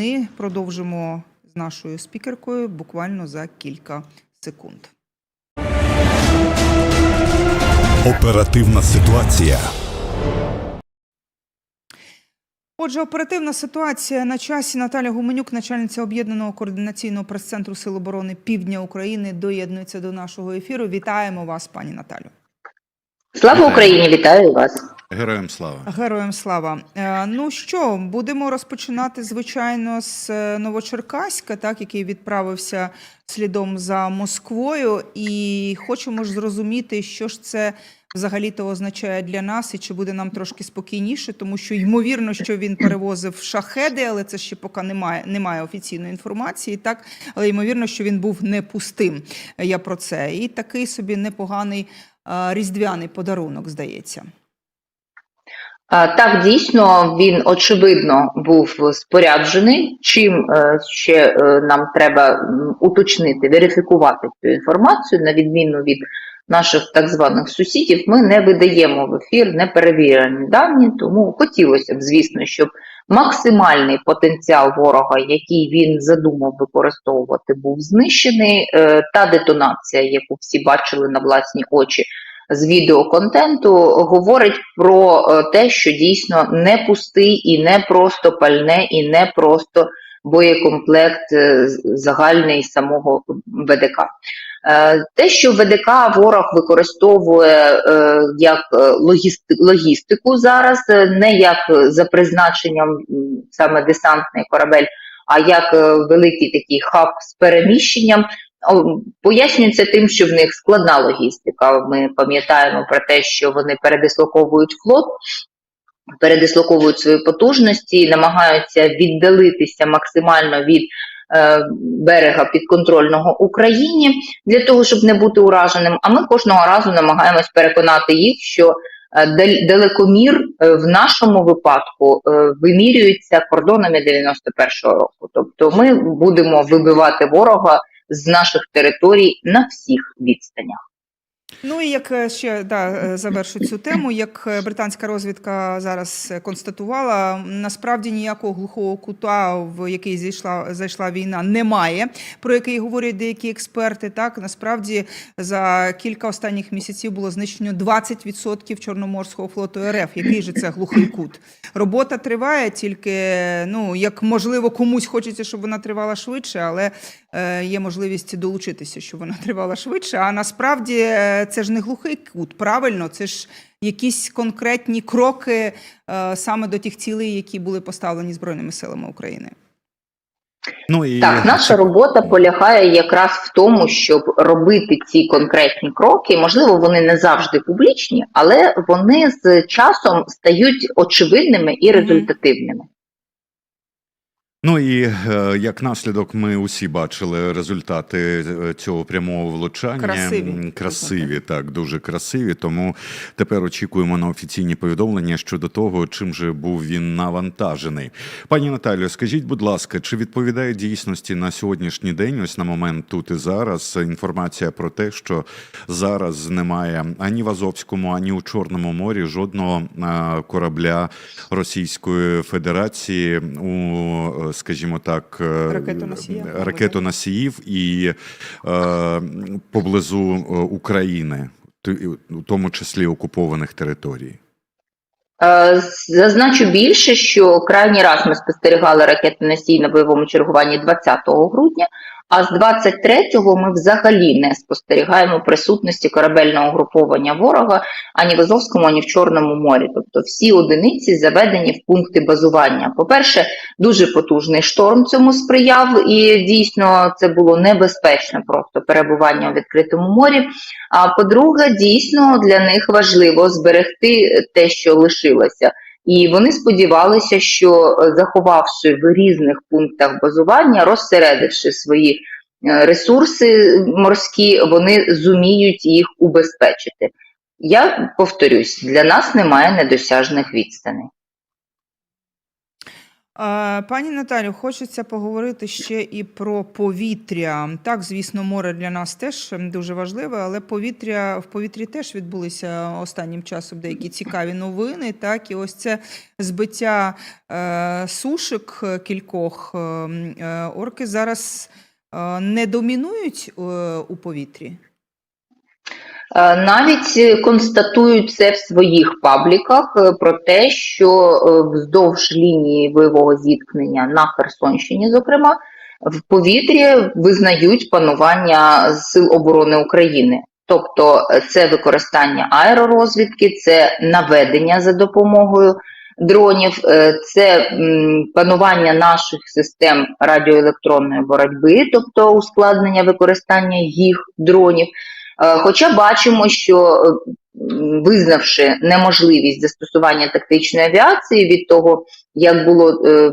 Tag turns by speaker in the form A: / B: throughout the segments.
A: Ми продовжимо з нашою спікеркою буквально за кілька секунд.
B: Оперативна ситуація.
A: Отже, оперативна ситуація на часі Наталя Гуменюк, начальниця об'єднаного координаційного прес-центру Сил оборони Півдня України, доєднується до нашого ефіру. Вітаємо вас, пані Наталю.
C: Слава Україні, вітаю вас.
B: Героям слава.
A: Героям слава. Е, Ну що, будемо розпочинати, звичайно, з е, Новочеркаська, так, який відправився слідом за Москвою. І хочемо ж зрозуміти, що ж це взагалі-то означає для нас, і чи буде нам трошки спокійніше, тому що ймовірно, що він перевозив шахеди, але це ще поки немає, немає офіційної інформації. Так, але ймовірно, що він був не пустим. Я про це. І такий собі непоганий е, різдвяний подарунок, здається.
C: Так, дійсно, він очевидно був споряджений. Чим е, ще е, нам треба уточнити, верифікувати цю інформацію, на відміну від наших так званих сусідів, ми не видаємо в ефір неперевірені дані, тому хотілося б, звісно, щоб максимальний потенціал ворога, який він задумав використовувати, був знищений. Е, Та детонація, яку всі бачили на власні очі, з відеоконтенту говорить про е, те, що дійсно не пустий і не просто пальне, і не просто боєкомплект е, загальний самого ВДК. Е, Те, що ВДК ворог використовує як логістику зараз, не як за призначенням саме десантний корабель, а як великий такий хаб з переміщенням, Пояснюється тим, що в них складна логістика. Ми пам'ятаємо про те, що вони передислоковують флот, передислоковують свої потужності, намагаються віддалитися максимально від е, берега підконтрольного Україні для того, щоб не бути ураженим. А ми кожного разу намагаємось переконати їх, що е, далекомір е, в нашому випадку е, вимірюється кордонами 91-го року. Тобто ми будемо вибивати ворога з наших територій на всіх відстанях.
A: Ну і як е, ще да, е, завершу цю тему, як е, британська розвідка зараз констатувала, насправді ніякого глухого кута, в який зайшла зайшла війна, немає, про який говорять деякі експерти. Так насправді за кілька останніх місяців було знищено 20% Чорноморського флоту РФ. Який же це глухий кут? Робота триває, тільки ну як можливо комусь хочеться, щоб вона тривала швидше, але є можливість долучитися, щоб вона тривала швидше. А насправді е, це ж не глухий кут, правильно, це ж якісь конкретні кроки е, саме до тих цілей, які були поставлені Збройними силами України.
B: Ну і
C: Так, наша робота полягає якраз в тому, щоб робити ці конкретні кроки. Можливо, вони не завжди публічні, але вони з часом стають очевидними і результативними.
B: Ну і е, як наслідок, ми усі бачили результати е, цього прямого влучання.
A: Красиві.
B: Красиві, так, дуже красиві. Тому тепер очікуємо на офіційні повідомлення щодо того, чим же був він навантажений. Пані Наталію, скажіть, будь ласка, чи відповідає дійсності на сьогоднішній день, ось на момент тут і зараз, інформація про те, що зараз немає ані в Азовському, ані у Чорному морі жодного е, корабля Російської Федерації у, скажімо так, е, ракетоносіїв і е, поблизу е, України, у тому числі окупованих територій.
C: Е, Зазначу більше, що крайній раз ми спостерігали ракетоносій на бойовому чергуванні 20 грудня, а з 23-го ми взагалі не спостерігаємо присутності корабельного угруповання ворога ані в Азовському, ані в Чорному морі. Тобто всі одиниці заведені в пункти базування. По-перше, дуже потужний шторм цьому сприяв, і дійсно це було небезпечне просто перебування у відкритому морі. А по-друге, дійсно для них важливо зберегти те, що лишилося. І вони сподівалися, що е, заховавши в різних пунктах базування, розсередивши свої е, ресурси морські, вони зуміють їх убезпечити. Я повторюсь, для нас немає недосяжних відстаней.
A: Пані Наталю, хочеться поговорити ще і про повітря. Так, звісно, море для нас теж дуже важливе, але повітря в повітрі теж відбулися останнім часом деякі цікаві новини. Так, і ось це збиття е, сушик кількох. Е, е, орки зараз е, не домінують у повітрі.
C: Е, Навіть е, констатують це в своїх пабліках е, про те, що вздовж лінії бойового зіткнення на Херсонщині, зокрема, в повітрі визнають панування Сил оборони України. Тобто це використання аеророзвідки, це наведення за допомогою дронів, це панування наших систем радіоелектронної боротьби, тобто ускладнення використання їх дронів. Е, Хоча бачимо, що е, визнавши неможливість застосування тактичної авіації від того, як було е,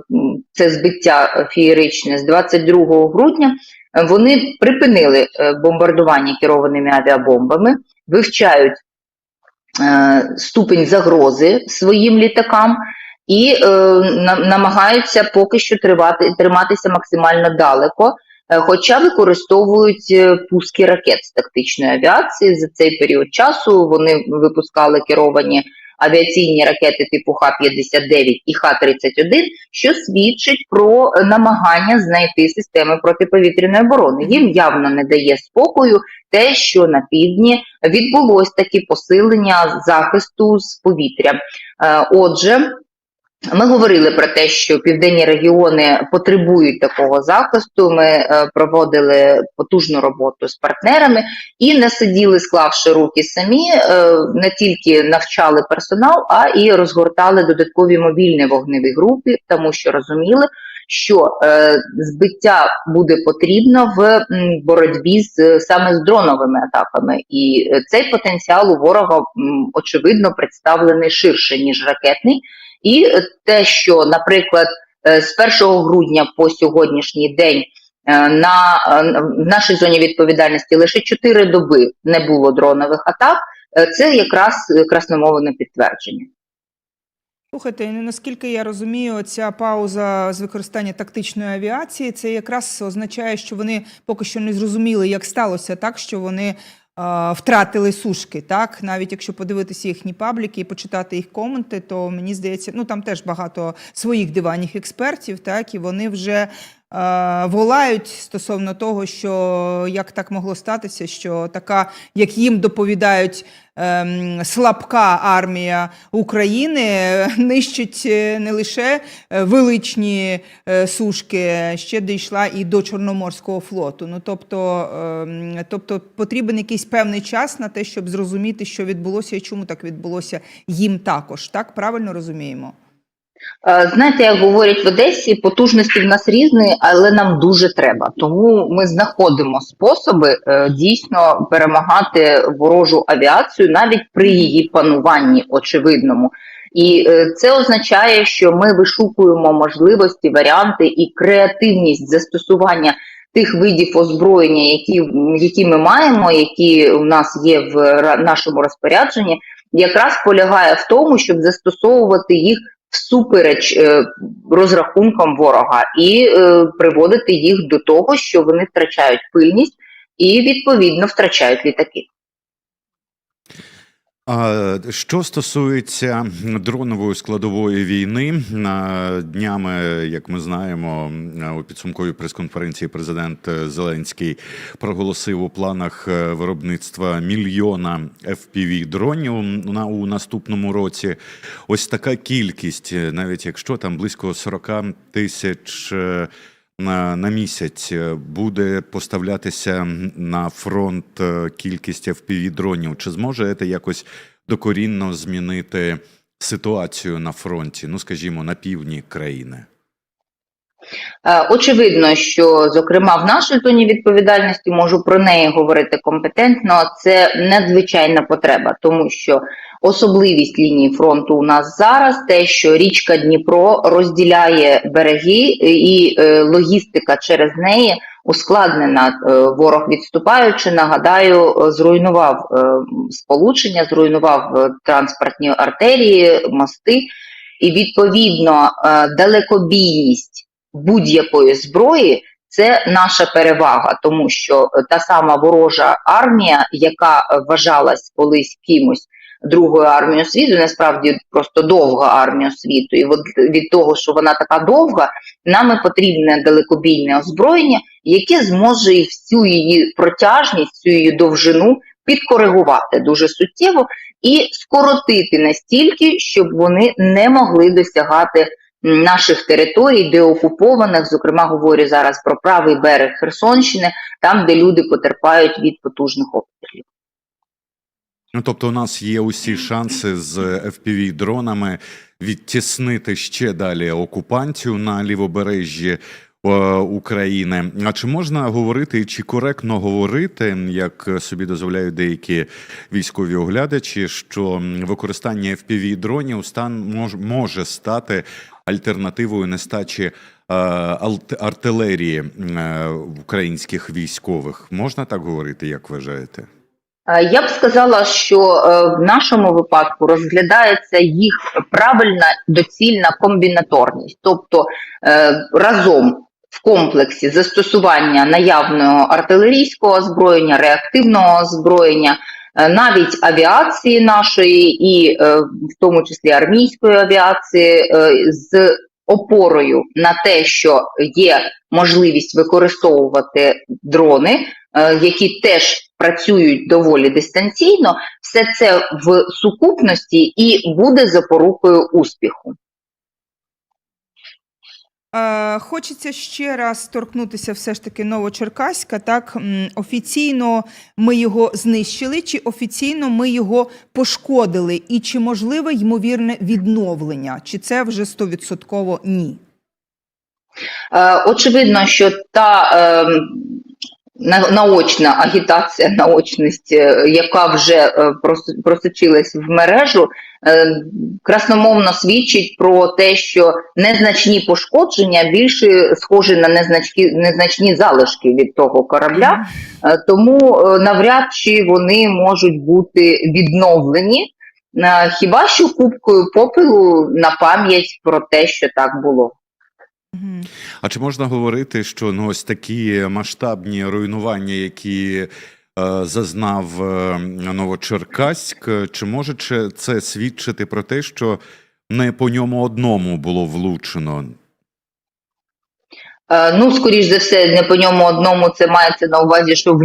C: це збиття феєричне з 22 грудня, вони припинили бомбардування керованими авіабомбами, вивчають ступень загрози своїм літакам і е, намагаються поки що тривати, триматися максимально далеко. Е, Хоча використовують е, пуски ракет з тактичної авіації за цей період часу. Вони випускали керовані авіаційні ракети типу Х-59 і Х-31, що свідчить про е, намагання знайти системи протиповітряної оборони. Їм явно не дає спокою те, що на півдні відбулось таке посилення захисту з повітря. Отже, ми говорили про те, що південні регіони потребують такого захисту. Ми е, проводили потужну роботу з партнерами і не сиділи, склавши руки самі, е, не тільки навчали персонал, а і розгортали додаткові мобільні вогневі групи, тому що розуміли, що е, збиття буде потрібно в боротьбі з саме з дроновими атаками, і цей потенціал у ворога очевидно представлений ширше ніж ракетний. І те, що, наприклад, е, з 1 грудня по сьогоднішній день е, на е, в нашій зоні відповідальності лише 4 доби не було дронових атак, це якраз красномовне підтвердження.
A: Слухайте, ну, наскільки я розумію, ця пауза з використання тактичної авіації це якраз означає, що вони поки що не зрозуміли, як сталося так, що вони втратили сушки. Так, навіть якщо подивитися їхні пабліки і почитати їх коменти, то мені здається, ну там теж багато своїх диванних експертів, так і вони вже е, волають стосовно того, що як так могло статися, що така, як їм доповідають. Ем, Слабка армія України е, нищить е, не лише е, величні сушки, ще дійшла і до Чорноморського флоту. Ну тобто, ем, тобто потрібен якийсь певний час на те, щоб зрозуміти, що відбулося і чому так відбулося їм також. Так правильно розуміємо?
C: Е, Знаєте, як говорять в Одесі, потужності в нас різні, але нам дуже треба. Тому ми знаходимо способи е, дійсно перемагати ворожу авіацію навіть при її пануванні очевидному. І е, це означає, що ми вишукуємо можливості, варіанти і креативність застосування тих видів озброєння, які, які ми маємо, які у нас є в нашому розпорядженні, якраз полягає в тому, щоб застосовувати їх всупереч е, розрахункам ворога і е, приводити їх до того, що вони втрачають пильність і відповідно втрачають літаки.
B: Що стосується дронової складової війни, днями, як ми знаємо, у підсумковій прес-конференції президент Зеленський проголосив у планах е, виробництва мільйона fpv дронів на у наступному році. Ось така кількість, е, навіть якщо там близько 40 тисяч. На, на місяць е, буде поставлятися на фронт е, кількість fpv дронів. Чи зможе це якось докорінно змінити ситуацію на фронті? Ну, скажімо, на півдні країни?
C: Е, Очевидно, що зокрема в нашій зоні відповідальності можу про неї говорити компетентно. Це надзвичайна потреба, тому що особливість лінії фронту у нас зараз те, що річка Дніпро розділяє береги, і е, логістика через неї ускладнена. Е, Ворог відступаючи, нагадаю, зруйнував сполучення, зруйнував транспортні артерії, мости. і відповідно далекобійність будь-якої зброї це наша перевага, тому що е, та сама ворожа армія, яка е, вважалась колись кимось другою армією світу, насправді просто довга армія світу, і от від того, що вона така довга, нам потрібне далекобійне озброєння, яке зможе і всю її протяжність, всю її довжину підкоригувати дуже суттєво і скоротити настільки, щоб вони не могли досягати наших територій, де окупованих, зокрема говорю зараз про правий берег Херсонщини, там, де люди потерпають від потужних обстрілів.
B: Ну, тобто, у нас є усі шанси з fpv дронами відтіснити ще далі окупантів на лівобережжі е, України. А чи можна говорити, чи коректно говорити, як собі дозволяють деякі військові оглядачі, що використання fpv дронів стан мож, може стати альтернативою нестачі е, артилерії е, українських військових? Можна так говорити, як вважаєте?
C: Е, Я б сказала, що в нашому випадку розглядається їх правильна доцільна комбінаторність, тобто разом в комплексі застосування наявного артилерійського озброєння, реактивного озброєння, навіть авіації нашої, і е, в тому числі армійської авіації, е, з опорою на те, що є можливість використовувати дрони, е, які теж працюють доволі дистанційно, все це в сукупності і буде запорукою успіху.
A: Е, Хочеться ще раз торкнутися все ж таки Новочеркаська. Так офіційно ми його знищили, чи офіційно ми його пошкодили, і чи можливе ймовірне відновлення? Чи це вже стовідсотково ні?
C: Е, Очевидно, що та е, на- наочна агітація, наочність, е, яка вже е, просочилась в мережу, е, красномовно свідчить про те, що незначні пошкодження більше схожі на незначні, незначні залишки від того корабля. Тому навряд чи вони можуть бути відновлені. Хіба що кубкою попелу на пам'ять про те, що так було.
B: А чи можна говорити, що ну ось такі масштабні руйнування, які е, зазнав е, Новочеркаськ, чи може це свідчити про те, що не по ньому одному було влучено?
C: Е, Ну, скоріш за все, не по ньому одному це мається на увазі, що в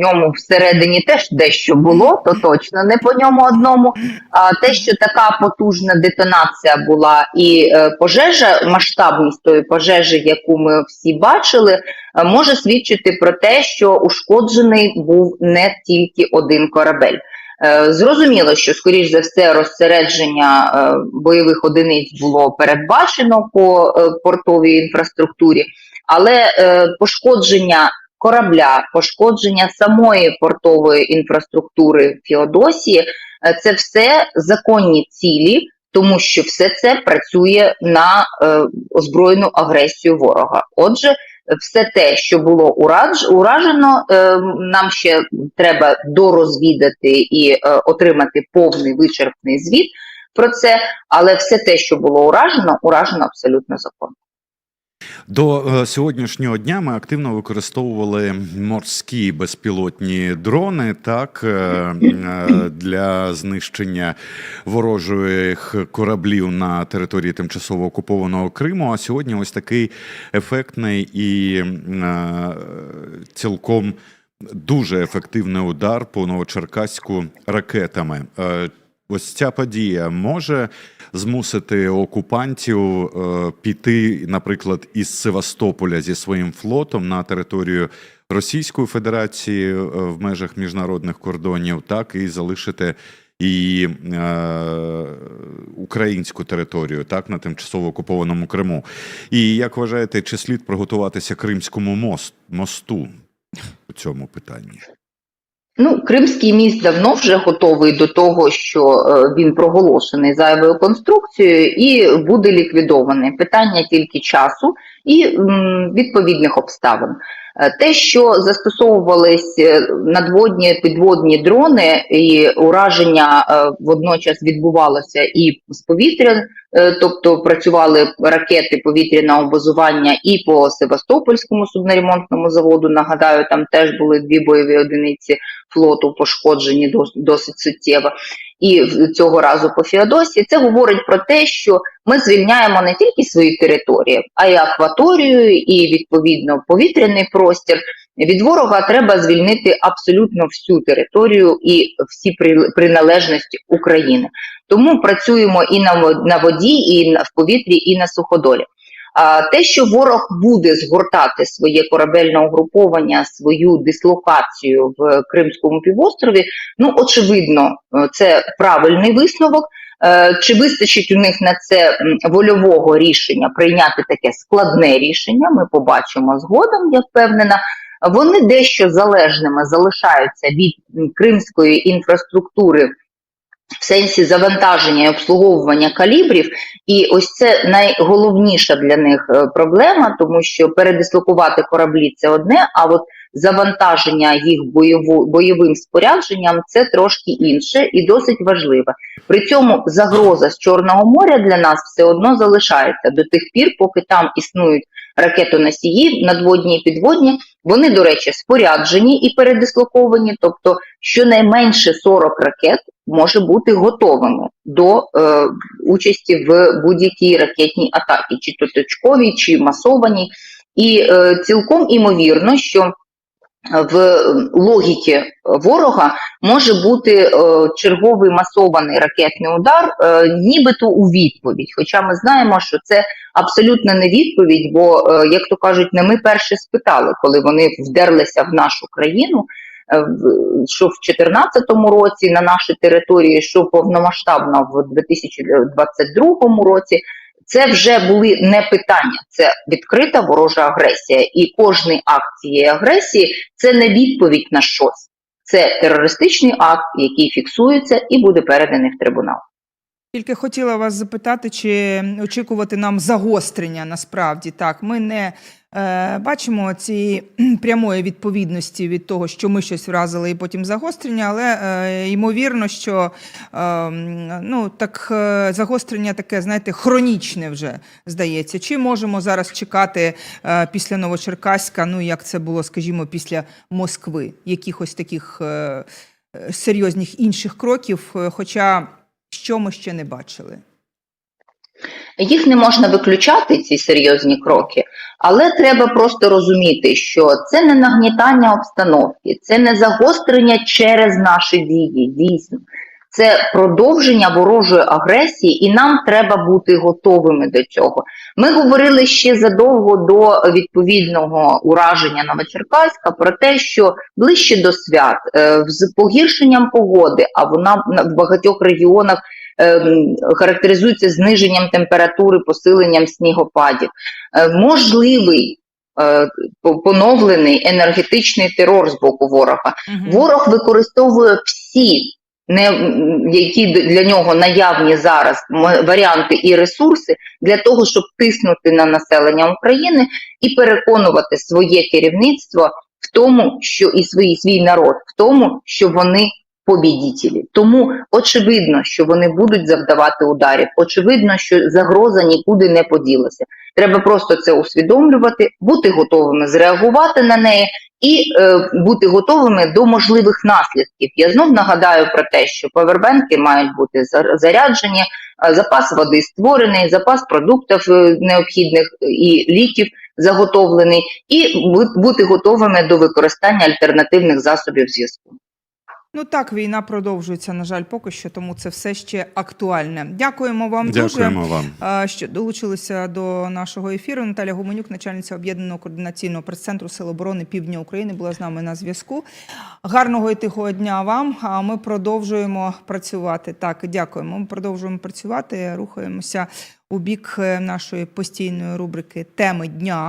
C: ньому всередині теж дещо було, то точно не по ньому одному. А те, що така потужна детонація була і е, пожежа, масштабність тої пожежі, яку ми всі бачили, е, може свідчити про те, що ушкоджений був не тільки один корабель. Е, Зрозуміло, що скоріш за все розсередження е, бойових одиниць було передбачено по е, портовій інфраструктурі, але пошкодження корабля, пошкодження самої портової інфраструктури Феодосії це все законні цілі, тому що все це працює на озброєну агресію ворога. Отже, все те, що було уражено, е, нам ще треба дорозвідати і е, отримати повний вичерпний звіт про це, але все те, що було уражено, уражено абсолютно законно.
B: До е, сьогоднішнього дня ми активно використовували морські безпілотні дрони, так е, е, для знищення ворожих кораблів на території тимчасово окупованого Криму. А сьогодні ось такий ефектний і цілком дуже ефективний удар по Новочеркаську ракетами. Ось ця подія може змусити окупантів е, піти, наприклад, із Севастополя зі своїм флотом на територію Російської Федерації е, в межах міжнародних кордонів, так і залишити і е, українську територію, так на тимчасово окупованому Криму. І як вважаєте, чи слід приготуватися Кримському мост, мосту у цьому питанні?
C: Ну, Кримський міст давно вже готовий до того, що е, він проголошений зайвою конструкцією і буде ліквідований. Питання тільки часу і відповідних обставин. Е, Те, що застосовувались е, надводні підводні дрони, і ураження е, водночас відбувалося і з повітря, тобто працювали ракети повітряного базування і по Севастопольському судноремонтному заводу. Нагадаю, там теж були дві бойові одиниці флоту пошкоджені дос- досить суттєво. І цього разу по Феодосії це говорить про те, що ми звільняємо не тільки свої території, а й акваторію, і відповідно повітряний простір. Від ворога треба звільнити абсолютно всю територію і всі при- приналежності України. Тому працюємо і на во- на воді, і в повітрі, і на суходолі. Те, що ворог буде згортати своє корабельне угруповання, свою дислокацію в Кримському півострові, ну очевидно, е, це правильний висновок. Е, Чи вистачить у них на це вольового рішення прийняти таке складне рішення? Ми побачимо згодом, я впевнена. Вони дещо залежними залишаються від кримської інфраструктури в сенсі завантаження і обслуговування калібрів, і ось це найголовніша для них е, проблема, тому що передислокувати кораблі це одне, а от завантаження їх бойову, бойовим спорядженням це трошки інше і досить важливе. При цьому загроза з Чорного моря для нас все одно залишається до тих пір, поки там існують ракетоносії, надводні і підводні. Вони, до речі, споряджені і передислоковані, тобто щонайменше 40 ракет може бути готовими до е, участі в будь-якій ракетній атаці, чи то точковій, чи масованій. І е, цілком імовірно, що в логіці ворога може бути е, черговий масований ракетний удар, е, нібито у відповідь. Хоча ми знаємо, що це абсолютно не відповідь, бо, е, як то кажуть, не ми перші спитали, коли вони вдерлися в нашу країну. Що в 2014 році на нашій території, що повномасштабно в 2022 році, це вже були не питання, це відкрита ворожа агресія. І кожний акт цієї агресії це не відповідь на щось. Це терористичний акт, який фіксується і буде переданий в трибунал.
A: Тільки хотіла вас запитати, чи очікувати нам загострення насправді так. Ми не бачимо цієї прямої відповідності від того, що ми щось вразили, і потім загострення, але е, ймовірно, що е, ну, так, е, загострення таке, знаєте, хронічне вже здається. Чи можемо зараз чекати е, після Новочеркаська, ну як це було, скажімо, після Москви, якихось таких е, е, серйозних інших кроків, е, хоча що ми ще не бачили?
C: Їх не можна виключати, ці серйозні кроки, але треба просто розуміти, що це не нагнітання обстановки, це не загострення через наші дії. Дійсно, це продовження ворожої агресії, і нам треба бути готовими до цього. Ми говорили ще задовго до відповідного ураження Новочеркаська про те, що ближче до свят е, з погіршенням погоди, а вона в багатьох регіонах характеризується зниженням температури, посиленням снігопадів. Е, Можливий е, поновлений енергетичний терор з боку ворога. Ворог використовує всі, не, які для нього наявні зараз варіанти і ресурси для того, щоб тиснути на населення України і переконувати своє керівництво в тому, що і свій, свій народ в тому, що вони побідітелі. Тому очевидно, що вони будуть завдавати ударів. Очевидно, що загроза нікуди не поділася. Треба просто це усвідомлювати, бути готовими зреагувати на неї і е, бути готовими до можливих наслідків. Я знов нагадаю про те, що павербенки мають бути заряджені, запас води створений, запас продуктів е, необхідних і ліків заготовлений, і бути готовими до використання альтернативних засобів зв'язку.
A: Ну так, війна продовжується, на жаль, поки що, тому це все ще актуальне. Дякуємо вам дуже.
B: Вам.
A: Що долучилися до нашого ефіру. Наталя Гуменюк, начальниця об'єднаного координаційного прес-центру Сил оборони Півдня України, була з нами на зв'язку. Гарного і тихого дня вам. А ми продовжуємо працювати. Так, дякуємо. Ми продовжуємо працювати. Рухаємося у бік е, нашої постійної рубрики теми дня.